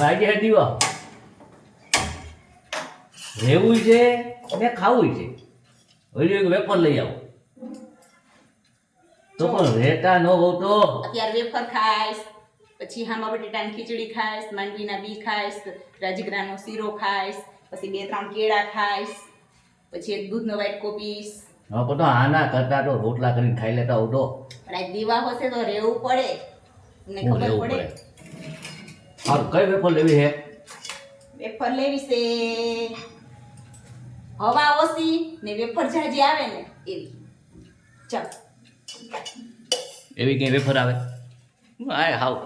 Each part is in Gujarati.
હે દીવા. રહેવું છે ને ખાવું છે. હજુ એક વેપર લઈ આવો. તો પણ રહેતા ન હોવ તો? અત્યારે વેફર ખાઈશ પછી હામા બટેટાની ખીચડી ખાઈશ માંડવીના બી ખાઈશ રાજગરાનો શીરો ખાઈશ પછી બે ત્રણ કેળા ખાઈશ પછી એક દૂધનો વાઇટ કોપીશ. હા પણ આના કરતા તો રોટલા કરીને ખાઈ લેતા હોવ તો. પણ આ દીવા હશે તો રહેવું પડે. ને ખબર પડે? સારું કઈ વેફર લેવી છે વેફર લેવી છે. હવા ઓછી ને વેફર જાજી આવે ને એવી. ચાલ. એવી કઈ વેફર આવે? આય હાવ.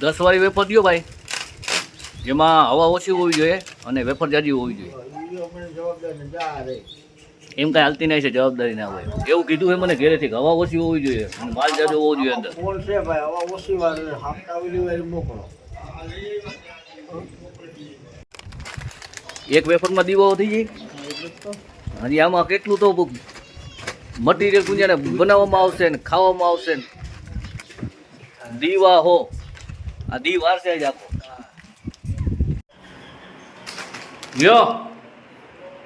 દસ વાળી વેફર દો ભાઈ. જેમાં હવા ઓછી હોવી જોઈએ અને વેફર જાજી હોવી જોઈએ. એમ કાંઈ હાલતી નહીં છે જવાબદારી ના હોય. એવું કીધું છે મને ઘેરેથી હવા ઓછી હોવી જોઈએ. અને માલ જાજો હોવો જોઈએ અંદર. કોણ છે ભાઈ? હવા ઓછી વાર હાફતા ઓલી વાર મોકલો. એક વેફરમાં દીવો થઈ જાય હજી આમાં કેટલું તો મટીરિયલ ગુંજાને બનાવવામાં આવશે ને ખાવામાં આવશે ને. દીવા હો. આ દી વારસે જ આપો લ્યો.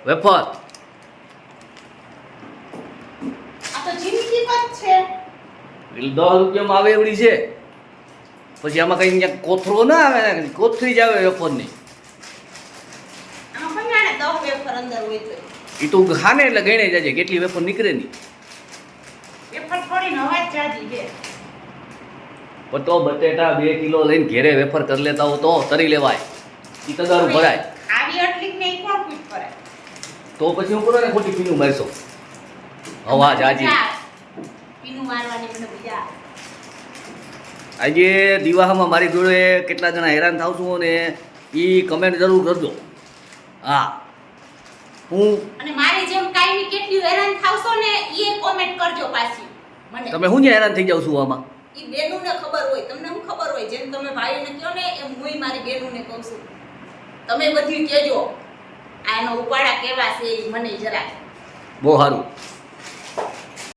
વેફર આ તો જિંદગી જ છે. એટલે દસ રૂપિયામાં આવે એવડી છે. પછી આમાં કઈ અહીંયા કોથરો ના આવે ને કોથરી જ આવે વેફરની. આમાં પણ જાણે દસ વેફર અંદર હોય તો. એ તો ખાને એટલે ગણે જાય કેટલી વેફર નીકળે નહીં તો બટેટા બે કિલો લઈને ઘેરે વેફર કરી લેતા હો તો તરી લેવાય. એ તગારું ભરાય. તો પછી હું ને ખોટી પીનું મારશો? અવાજ આજે મજા આવે. પીનું મારવાની મને મજા આવે. આજે દિવાહમાં મારી જોડે કેટલા જણા હેરાન થાવ છું ને એ કમેન્ટ જરૂર કરજો. હા. હું અને મારી જેમ કાયમી કેટલી હેરાન થાવશો ને એ કોમેન્ટ કરજો પાછી. મને. તમે હું હેરાન થઈ જાવ છું આમાં? ઈ બેનુને ખબર હોય તમને હું ખબર હોય? જેમ તમે ભાઈને કહો ને એમ હું મારી બેનુને કહું છું. તમે બધી કહેજો. આ એનો ઉપાડા કેવા છે એ મને જરા બહુ સારું.